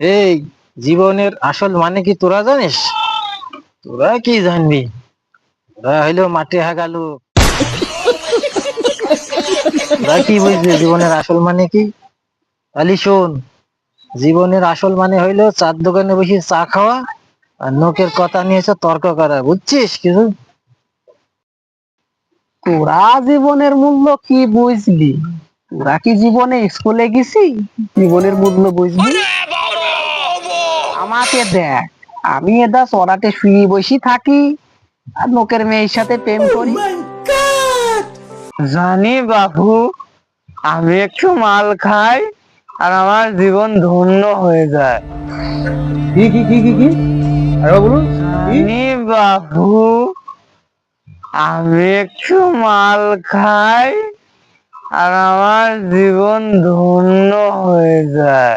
এই জীবনের আসল মানে কি তোরা জানিস? তোরা কি জানবি? তোরা হইল মাটি হাগালু। তোরা কি বুঝলি জীবনের আসল মানে কি? তাহলে শোন, জীবনের আসল মানে হইল চার দোকানে বসে চা খাওয়া আর নোকের কথা নিয়েছে তর্ক করা, বুঝছিস কিছু? তোরা জীবনের মূল্য কি বুঝলি? তোরা কি জীবনে স্কুলে গেছি? জীবনের মূল্য বুঝবি? আমাকে দেখ আমি এদা চড়াতে শুয়ে বসে থাকি আর লোকের মেয়ের সাথে প্রেম করি। জানি বাবু আমি একটু মাল খাই আর আমার জীবন ধন্য হয়ে যায়। কি কি কি কি কি? আরে বলুন। জানি বাবু আমি একটু মাল খাই আর আমার জীবন ধন্য হয়ে যায়।